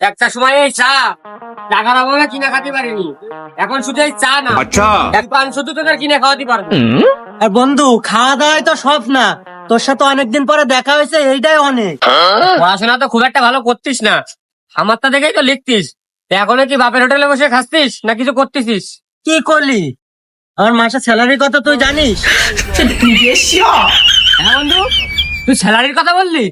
একটা সময় এই চা টাকার অভাবে কিনে খাতে পারিনি। এখন শুধু এই চা না আচ্ছা। এক পান শুধু তোদের কিনে খাওয়াতে পারব। আর বন্ধু খাওয়া দাওয়াই তো সব না। তোর সাথে অনেকদিন পরে দেখা হয়েছে এইটাই অনেক। হ্যাঁ? পড়াশোনা তো খুব একটা ভালো করতিস না। আমারটা দেখেই তো লিখতিস। এখনও কি বাপের হোটেলে বসে খাচ্ছিস না কিছু করতেছিস? কি করলি? আমার মাসের স্যালারির কথা তুই জানিস? হ্যাঁ বন্ধু তুই স্যালারির কথা বললি?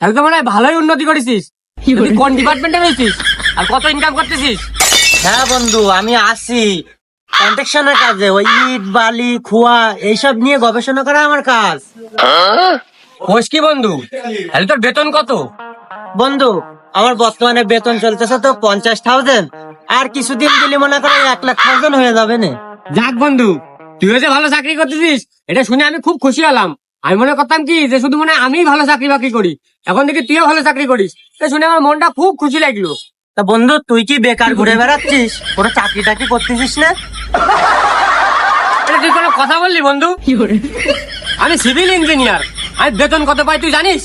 একদম মনে হয় ভালোই উন্নতি করেছিস। তুই কোন ডিপার্টমেন্টে রয়েছিস আর কত ইনকাম করতেছিস? হ্যাঁ বন্ধু আমি আসি কন্ট্রাকশনের কাজে ওই ইট বালি খোয়া এইসব নিয়ে গবেষণা করা আমার কাজ। কোষ কি বন্ধু? তাহলে তোর বেতন কত? বন্ধু আমার বর্তমানে বেতন চলতেছে তো পঞ্চাশ থাউজেন্ড আর কিছুদিন দিলে মনে করো এক লাখ থাউজেন্ড হয়ে যাবে না। যাক বন্ধু তুইও যে ভালো চাকরি করতেছিস এটা শুনে আমি খুব খুশি হলাম। আমি মনে করতাম কি যে শুধু মনে হয় আমিই ভালো চাকরি বাকরি করি। এখন দেখি তুইও ভালো চাকরি করিস। এটা শুনে আমার মনটা খুব খুশি লাগল। তা বন্ধু তুই কি বেকার ঘুরে বেড়াচ্ছিস? কোনো চাকরি টাকরি করতেছিস না? এটা তুই কোনো কথা বললি বন্ধু? আমি সিভিল ইঞ্জিনিয়ার। আমি বেতন কত পাই তুই জানিস?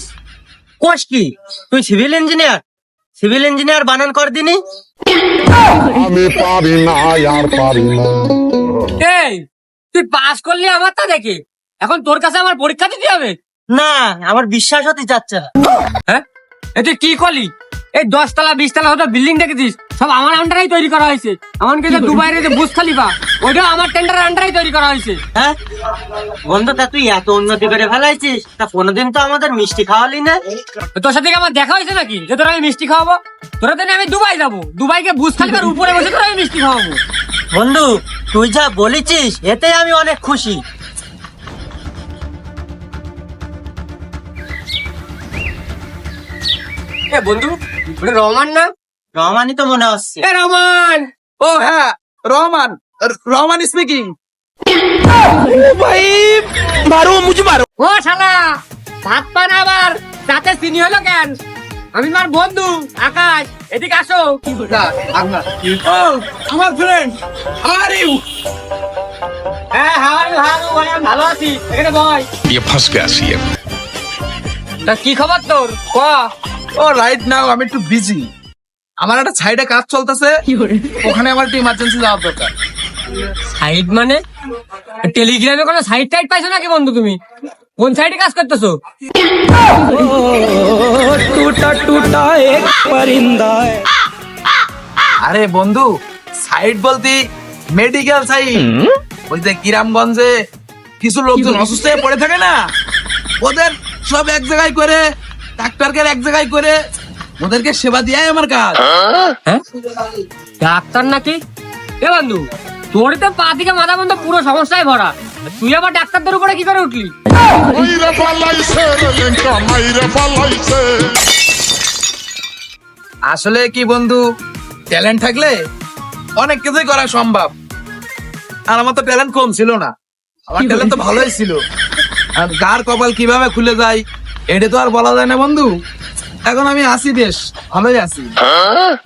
কোষ কি? তুই সিভিল ইঞ্জিনিয়ার? সিভিল ইঞ্জিনিয়ার বানান কর দিনি। আমি পারি না আর পারি না। এই তুই পাস করলি আমার তা দেখে। এখন তোর কাছে আমার পরীক্ষা দিতে হবে? না আমার বিশ্বাস হতে যাচ্ছে না। হ্যাঁ? এ তুই কি করলি? এই দশতলা বিশতলা হয়তো বিল্ডিং দেখেছিস সব আমার আন্ডারেই তৈরি করা হয়েছে। এমনকি যে দুবাইয়ের যে বুজ খালিফা ওইটাও আমার টেন্ডার আন্ডারেই তৈরি করা হয়েছে। হ্যাঁ? বন্ধু তা তুই এত উন্নতি করে ফেলাইছিস তা কোনোদিন তো আমাদের মিষ্টি খাওয়ালি না। তোর সাথে কি আমার দেখা হয়েছে নাকি? যে তোর আমি মিষ্টি খাওয়াবো? তোরা তো আমি দুবাই যাব। দুবাইকে বুজ খালিফার উপরে বসে তোর আমি মিষ্টি খাওয়াবো। বন্ধু তুই যা বলেছিস এতে আমি অনেক খুশি। হ্যাঁ, বন্ধু রহমান না? রহমানই তো মনে হচ্ছে। রহমান! ও হ্যাঁ রহমান। রহমান স্পিকিং ভাই মারো মারো। ও শালা ভাত পান আবার চিনি হলো কেন? আমি আমার বন্ধু আকাশ এদিকে আসো। আমার ফ্রেন্ড আর ইউ হ্যাঁ ভালো ভাই আমি ভালো আছি। এখানে বয়। তা কি খবর তোর? ক? ও রাইট নাও আমি একটু বিজি আমার একটা সাইডে কাজ চলতেছে। ওখানে আমার একটু ইমার্জেন্সি যাওয়ার দরকার। সাইড মানে? টেলিগ্রামে কোনো সাইড টাইড পাইছো নাকি বন্ধু তুমি? কোন সাইডে কাজ করতেছো? আরে বন্ধু সাইড বলতে মেডিকেল সাইড ওই যে গ্রামগঞ্জে কিছু লোকজন অসুস্থ হয়ে পড়ে থাকে না? ওদের সব এক জায়গায় করে ডাক্তারকে এক জায়গায় করে ওদেরকে সেবা দেওয়াই আমার কাজ। হ্যাঁ? ডাক্তার নাকি? এ বন্ধু তোর তো পা থেকে মাথা বন্ধ পুরো সমস্যায় ভরা। তুই আবার ডাক্তারদের উপরে কি করে উঠলি? আসলে কি বন্ধু ট্যালেন্ট থাকলে অনেক কিছুই করা সম্ভব। আর আমার তো ট্যালেন্ট কম ছিল না। আমার ট্যালেন্ট তো ভালোই ছিল। আর কার কপাল কীভাবে খুলে যায় এটা তো আর বলা যায় না, বন্ধু। এখন আমি আসি বেশ, ভালোই আছি।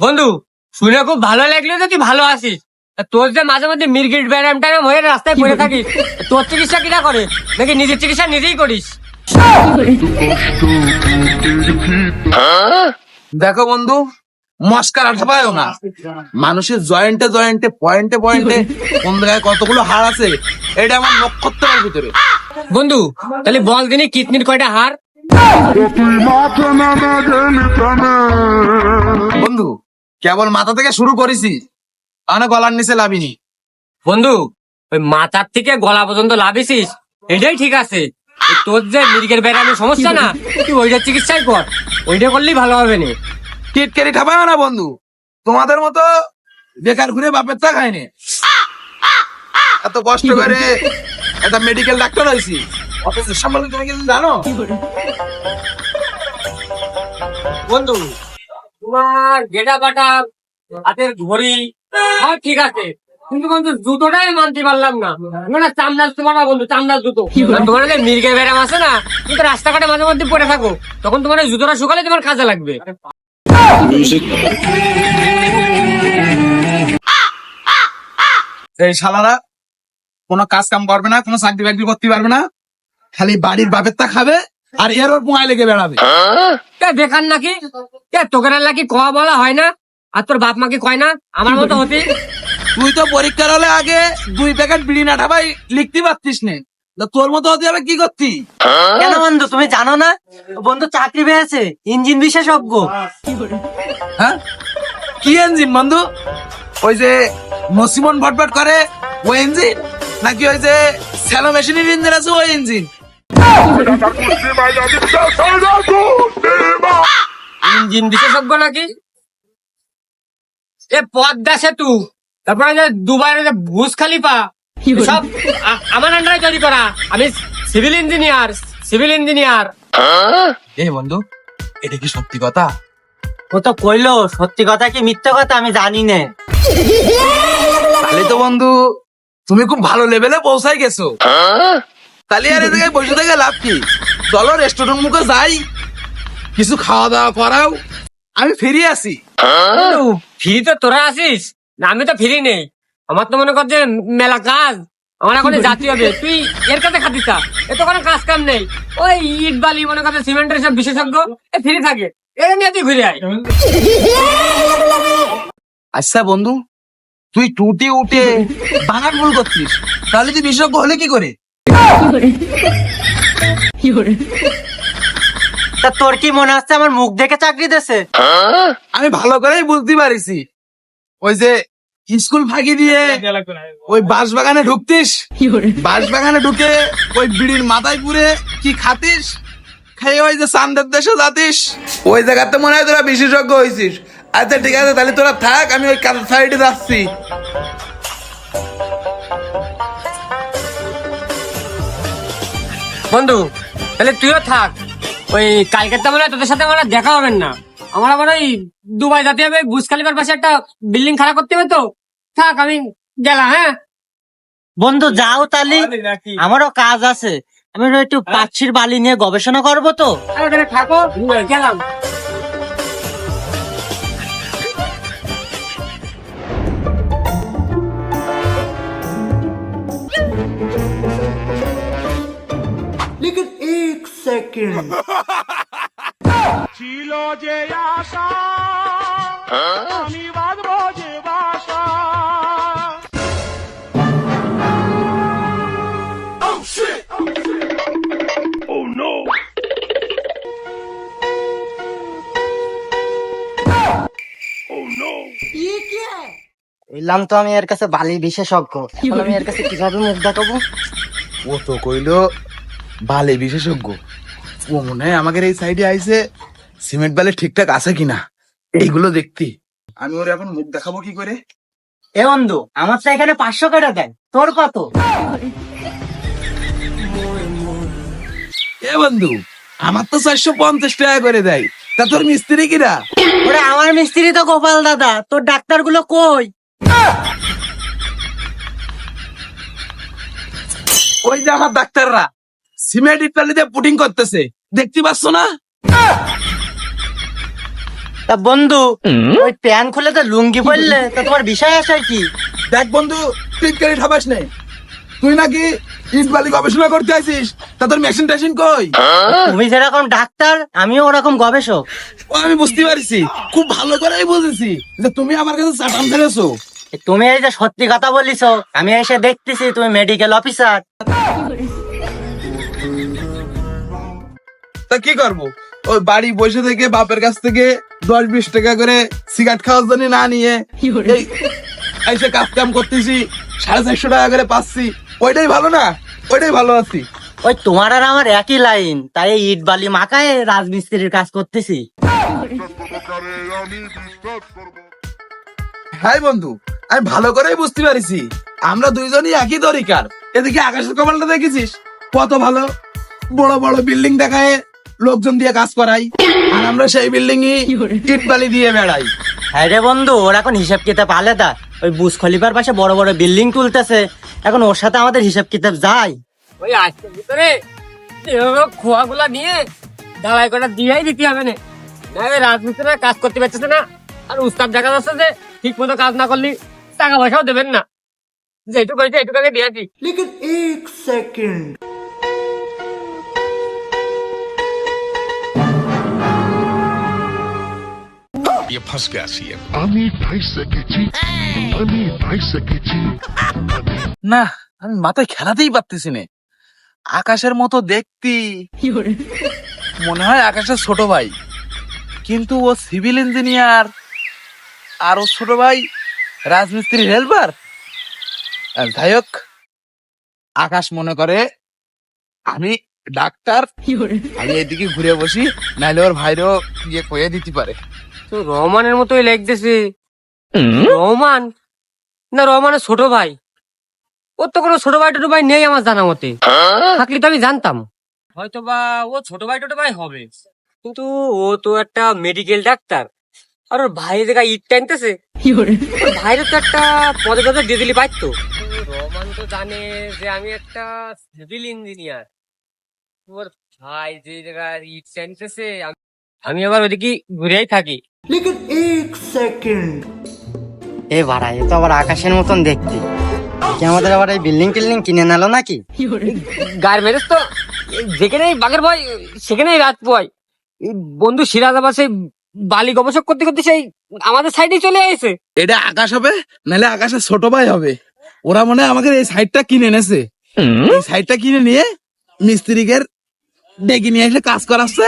বন্ধু, শুনে খুব ভালো লাগল যে তুই ভালো আছিস। তা তোর যে মাঝে মধ্যে মির্গিট ব্যারাম ট্যারাম হয়ে রাস্তায় পড়ে থাকিস তোর চিকিৎসা কিনা করে? নাকি নিজের চিকিৎসা নিজেই করিস? দেখো বন্ধু, মস্কার আঠাপায়ও না। মানুষের জয়েন্টে জয়েন্টে, পয়েন্টে পয়েন্টে কোন জায়গায় কতগুলো হাড় আছে, এটা আমার নক্ষত্রের ভিতরে। বন্ধু, তাহলে বল দিনে কিডনির কয়টা হার বন্ধু কেবল মাথা থেকে শুরু করেছি। আনা গলার নিচে লাভিনি। বন্ধু ওই মাথার থেকে গলা পর্যন্ত লাভিছিস? এটাই ঠিক আছে। তোর যে মির্গের ব্যারামের সমস্যা না তুই ওইটার চিকিৎসাই কর। ওইটা করলেই ভালো হবে না। টিটকারি ঠাপাও না বন্ধু। তোমাদের মতো বেকার ঘুরে বাপের তা খায়নি এত কষ্ট করে একটা মেডিকেল ডাক্তার হয়েছি সম্বন্ধে তুমি কিছু জানো? বন্ধু, তোমার গেটা বাটা হাতের ঘড়ি ঠিক আছে। কিন্তু জুতোটাই মানতে পারলাম না। চামড়ার তোমার না বন্ধু, চামড়ার জুতো। তোমার যে মির্গে ব্যারাম আছে না রাস্তাঘাটে মাঝে মধ্যে পড়ে থাকো। তখন তোমার জুতোটা শুকালে তোমার কাজে লাগবে। এই শালারা, কোনো কাজ কাম করবে না, কোনো চাকরি বাকরি করতে পারবে না। খালি বাড়ির বাপের তা খাবে আর এর ওর পোঙায় লেগে বেড়াবে। বেকার নাকি? কে তোকে নাকি কয়া বলা হয় না? আর তোর বাপ মাকে কয় না? আমার মতো হতি তুই তো পরীক্ষার হলে আগে দুই প্যাকেট বিড়ি না ঠাবাই লিখতে পারতিস নে। তোর মতো হতে হবে কি করতি? কেন বন্ধু তুমি জানো না? বন্ধু চাকরি পেয়েছে ইঞ্জিন বিশেষজ্ঞ। হ্যাঁ? কি ইঞ্জিন বন্ধু? ওই যে নসিমন ভটভট করে ওই ইঞ্জিন? নাকি ওই যে স্যালো মেশিনের ইঞ্জিন আছে ওই ইঞ্জিন? ইঞ্জিন বিশেষজ্ঞ নাকি? এ পদ্মা সেতু। তারপরে যে দুবাইয়ের যে ভুজ খালিফা সব আমার আন্ডারে তৈরি করা। আমি সিভিল ইঞ্জিনিয়ার সিভিল ইঞ্জিনিয়ার। এ বন্ধু এটা কি সত্যি কথা? ও তো কইলো সত্যি কথা কি মিথ্যা কথা আমি জানি না। তাহলে তো বন্ধু তুমি খুব ভালো লেভেলে পৌঁছাই গেছো। তাহলে আর এদিকে বসে থেকে লাভ কি? চলো রেস্টুরেন্ট মুখে যাই। কিছু খাওয়া দাওয়া করাও। আমি ফিরে আসি। ফ্রি তো তোরা আসিস? না আমি তো ফ্রি নেই। আমার তো মনে কর যে মেলা কাজ। আমার এখন জাতি হবে তুই এর কাছে খাতিস না এ কোনো কাজ কাম নেই। ওই ইট বালি মনে কর সিমেন্টের সব বিশেষজ্ঞ এ ফ্রি থাকে। এটা নিয়ে তুই ঘুরে আয়। আচ্ছা বন্ধু তুই টুটি উঠে বানান ভুল করছিস। তাহলে তুই বিশেষজ্ঞ হলে কি করে? তোর কি মনে হচ্ছে আমার মুখ দেখে চাকরি দেছে আমি ভালো করেই বুঝতে পারিছি। ওই যে স্কুল ফাঁকি দিয়ে ওই বাঁশ বাগানে ঢুকতিস বাঁশ বাগানে ঢুকে ওই বিড়ির মাথায় পুরে কি খাতিস? খাই ওই যে চান্দের দেশে যাতিস। ওই জায়গাতে মনে হয় তোরা বিশেষজ্ঞ হয়েছিস আচ্ছা ঠিক আছে, তাহলে তোরা থাক, আমি ওই কাঁথা সাইডে যাচ্ছি। বন্ধু তাহলে তুইও থাক। ওই কালকে তো মনে হয় তোদের সাথে আমার দেখা হবে না। আমার আবার ওই দুবাই যেতে হবে বুসখালিবার পাশে একটা বিল্ডিং খাড়া করতে হবে তো। থাক আমি গেলাম হ্যাঁ? বন্ধু যাও তালি আমারও কাজ আছে। আমি একটু পাচ্ছির বালি নিয়ে গবেষণা করব তো। থাকো গেলাম। ছিল যে আশা আমি বাঁধবো যে বাসা এলাম তো আমি এর কাছে বালি বিশেষজ্ঞ। আমি এর কাছে কীভাবে মুখ দেখাবো? ও তো কইলো বালে বিশেষজ্ঞ। ও মনে হয় আমাদের এই সাইডে আইসে সিমেন্ট বালে ঠিকঠাক আছে কিনা? এইগুলো দেখতি। আমি ওর এখন মুখ দেখাবো কি করে? এ বন্ধু আমার তো এখানে পাঁচশো কাটা দেন। তোর কত? এ বন্ধু আমার তো চারশো পঞ্চাশ টাকা করে দেয়। তা তোর মিস্ত্রি কিরা? ওরে আমার মিস্ত্রি তো গোপাল দাদা। তোর ডাক্তারগুলো কই? ওই যে আমার ডাক্তাররা। সিমেন্ট ইটালিতে পুটিং করতেছে। দেখতে পাচ্ছ না? তা বন্ধু ওই প্যান খুলে তো লুঙ্গি পড়লে তা তোমার বিষয় আছে কি। দেখ বন্ধু টিটকারি ঠাবাস নেই তুই নাকি ইট বালি গবেষণা করতে আছিস তা তোর মেশিন টেশিন কই? তুমি যেরকম ডাক্তার আমিও ওরকম গবেষক। ও আমি বুঝতে পারছি। খুব ভালো করেই বুঝেছি যে তুমি আমার কাছে চাটান ফেলেছো। তুমি এই যে সত্যি কথা বলিস আমি এসে দেখতেছি তুমি মেডিকেল অফিসার তা কি করব? ওই বাড়ি বসে থেকে বাপের কাছ থেকে দশ বিশ টাকা করে সিগারেট খাওয়ার জন্য না নিয়ে এই এসে কাজ কাম করতেছি সাড়ে চারশো টাকা করে পাচ্ছি। ওইটাই ভালো না? ওইটাই ভালো আছি। ওই তোমার আর আমার একই লাইন তাই ইট বালি মাখায় রাজমিস্ত্রির কাজ করতেছি। হ্যাঁ বন্ধু আমি ভালো করেই বুঝতে পারিছি। আমরা দুইজনই একই তরিকার এদিকে আকাশের কপালটা দেখেছিস? কত ভালো। বড় বড় বিল্ডিং দেখায় লোকজন দিয়ে কাজ করাই। আর আমরা সেই বিল্ডিং ইট বালি দিয়ে বেড়াই। হ্যাঁ রে বন্ধু ওর এখন হিসাব কিতাব আলাদা। ওই বুস খলিফার পাশে বড় বড় বিল্ডিং তুলতেছে। এখন ওর সাথে আমাদের হিসাব কিতাব যায়। ওই আজকের ভিতরে খোয়া গুলা নিয়ে ঢালাই কটা দিয়েই দিতে হবে না। রাজমিস্ত্রিরা কাজ করতে পারতেছে না। আর উস্তাদ দেখা যাচ্ছে যে ঠিক মতো কাজ না করলে টাকা পয়সাও দেবেন না। যেটুকু হয়েছে এটুকু আগে দিয়েছি ये फंस गया सीएम আমি ঠাইসে গেছি আমি ঠাইসে গেছি না আমি মাথায় খেলাতেই পারতেছি না আকাশের মতো দেখতি মনে হয় আকাশের ছোট ভাই কিন্তু ও সিভিল ইঞ্জিনিয়ার আর ও ছোট ভাই রাজমিস্ত্রির হেল্পার যাই হোক আকাশ মনে করে আমি ডাক্তার আমি এদিকে ঘুরে বসি নাহলে ওর ভাইরও গিয়ে কয়ে দিতে পারে তো রহমানের মতোই লাগতেছে রহমান? না রহমানের ছোট ভাই। ওর তো কোনো ছোট ভাই টোটো ভাই নেই আমার জানা মতে। থাকলে তো আমি জানতাম। হয়তো বা ও ছোট ভাই টোটো ভাই হবে। কিন্তু ও তো একটা মেডিকেল ডাক্তার। আর ওর ভাই দেখা ইট টানতেছে। ভাইয়ের তো একটা পদে পদে দিয়ে দিলি পাইতো রহমান তো জানে যে আমি একটা সিভিল ইঞ্জিনিয়ার ওর ভাই যে জায়গায় ইট টানতেছে আমি- আমি আবার ওদিকে ঘুরেই থাকি। এ ভাড়া এ তো আবার আকাশের মতন দেখতে। কি আমাদের আবার এই বিল্ডিং টিল্ডিং কিনে নিলো নাকি? গার্মেন্টস তো। এই যেখানেই বাঘের ভয় সেখানেই রাত পয় এই বন্ধু সিরাজ আবার সেই বালি গবেষক করতে করতে সেই আমাদের সাইডে চলে আসে এটা আকাশ হবে নাহলে আকাশের ছোট ভাই হবে। ওরা মনে হয় আমাকে এই সাইডটা কিনে এনেছে। এই সাইডটা কিনে নিয়ে মিস্ত্রিকে ডেকে নিয়ে এসে কাজ করাচ্ছে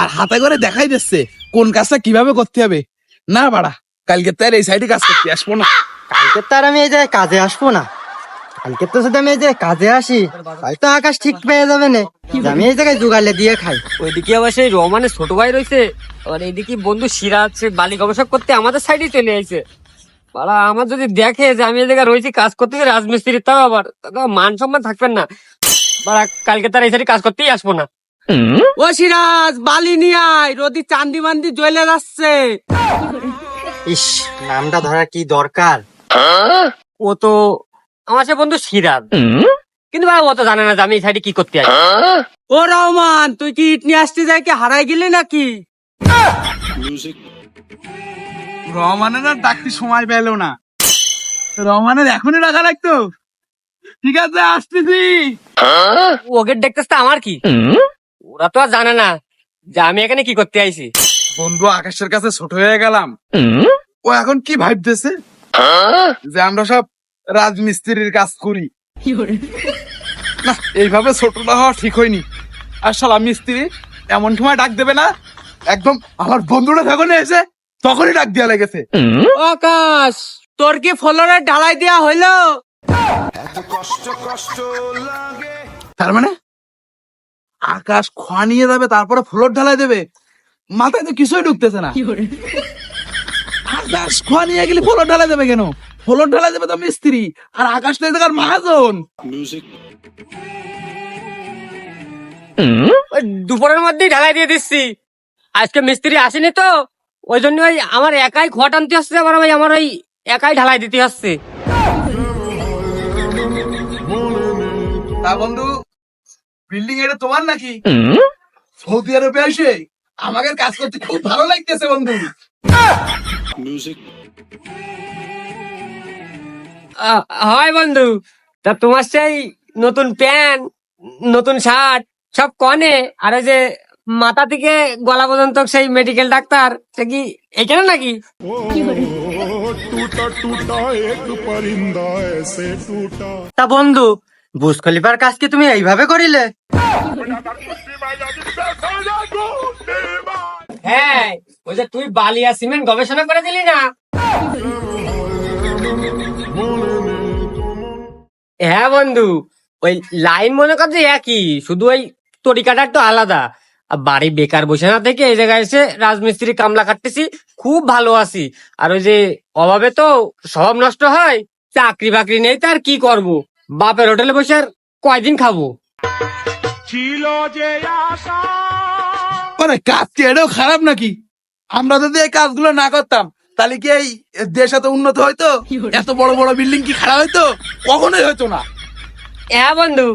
আর হাতে করে দেখাই দিচ্ছে। কোন কাজটা কীভাবে করতে হবে? না বাড়া কালকে তার এই সাইডে কাজ করতে আসব না। কালকে তো আর আমি এই জায়গায় কাজে আসব না। কালকে তো যদি আমি এই জায়গায় কাজে আসি হয়তো আকাশ ঠিক পেয়ে যাবে না। আমি এই জায়গায় জোগালে দিয়ে খাই। ওইদিকে আবার সেই রহমানের ছোট ভাই রয়েছে। আবার এইদিকে বন্ধু সিরাজ সে বালি গবেষক করতে আমাদের সাইডে চলে আসে বাড়া আমার যদি দেখে যে আমি এই জায়গায় রয়েছি কাজ করতে গিয়ে রাজমিস্ত্রি তাও আবার মান সম্মান থাকবেন না। বাড়া কালকে তার এই সাইডে কাজ করতেই আসব না। ও সিরাজ বালি নিয়ে আয় রোদি চান্দি মান্দি জ্বলে যাচ্ছে। ইস নামটা ধরার কি দরকার? ও তো আমার সে বন্ধু সিরাজ। কিন্তু বাবা ও তো জানে না যে আমি এই সাইডে কি করতে আসি। ও রহমান তুই কি ইট নিয়ে আসতে যাই কি হারাই গেলি নাকি? রহমানের আর ডাকতে সময় পেল না। রহমানের এখনই রাখা লাগতো। ঠিক আছে আসতেছি। ওকে দেখতেছে আমার কি? ওরা তো আর জানে না যে আমি এখানে কি করতে আইছি। বন্ধু আকাশের কাছে ছোট হয়ে গেলাম। ও এখন কি ভাবতেছে? যে আমরা সব রাজমিস্ত্রির কাজ করি। না এইভাবে ছোট না হওয়া ঠিক হয়নি। আর শালা মিস্ত্রি এমন সময় ডাক দেবে না? একদম আমার বন্ধুটা যখন এসে তখনই ডাক দেওয়া লেগেছে। আকাশ তোর কি ফ্লোরে ঢালাই দেয়া হইল? তার মানে? আকাশ খোয়া নিয়ে যাবে তারপরে ফ্লোর ঢালাই দেবে। মাথায় তো কিছুই ঢুকতেছে না। আকাশ খোয়া নিয়ে গেলে ফ্লোর ঢালাই দেবে কেন? ফ্লোর ঢালাই দেবে তো মিস্ত্রি আর আকাশ তো এদিকার মহাজন। ওই দুপুরের মধ্যেই ঢালাই দিয়ে দিচ্ছি। আজকে মিস্ত্রি আসেনি তো ওই জন্য ওই আমার একাই খোয়া টানতে হচ্ছে আমার ওই আমার ওই একাই ঢালাই দিতে হচ্ছে। তা বন্ধু বিল্ডিং এটা তোমার নাকি? সৌদি আরবে এসে আমাদের কাজ করতে খুব ভালো লাগতেছে বন্ধু। হয় বন্ধু। তা তোমার সেই নতুন প্যান্ট নতুন শার্ট সব কনে? আর ওই যে মাথা থেকে গলা পর্যন্ত সেই মেডিকেল ডাক্তার সে কি এখানে নাকি? তা বন্ধু বুজ খলিফার কাজ কি তুমি এইভাবে করিলে? হ্যাঁ ওই যে তুই বালিয়া সিমেন্ট গবেষণা করে দিলি না? হ্যাঁ বন্ধু, ওই লাইন মনে কর যে একই, শুধু ওই তরিকাটা একটু আলাদা। আর বাড়ি বেকার বসে না থেকে এই জায়গায় এসে রাজমিস্ত্রি কামলা কাটতেছি খুব ভালো আছি। আর ওই যে অভাবে তো সব নষ্ট হয়, চাকরি বাকরি নেই তার কি করব? বাপের হোটেলে বসে আর কয়দিন খাব? ছিল যে আশা। মানে কাজ কি এটাও খারাপ নাকি? আমরা যদি এই কাজগুলো না করতাম তাহলে কি এই দেশ এত উন্নত হয়তো এত বড় বড় বিল্ডিং কি খারাপ হয়তো কখনোই হয়তো না। হ্যাঁ বন্ধু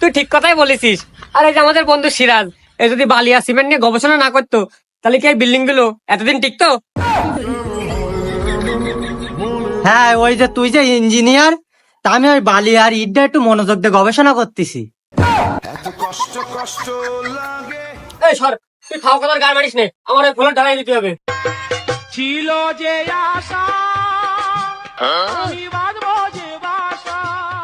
তুই ঠিক কথাই বলেছিস। আর এই যে আমাদের বন্ধু সিরাজ এ যদি বালিয়া সিমেন্ট নিয়ে গবেষণা না করতো তাহলে কি এই বিল্ডিংগুলো এতদিন টিকতো? হ্যাঁ ওই যে তুই যে ইঞ্জিনিয়ার তা আমি ওই বালি আর ইটটা একটু মনোযোগ দিয়ে গবেষণা করতেছি। এই সর তুই কথার গায়ে মারিস নে আমার ওই ফ্লোর ঢালাই দিতে হবে। ছিল যে আশা আমি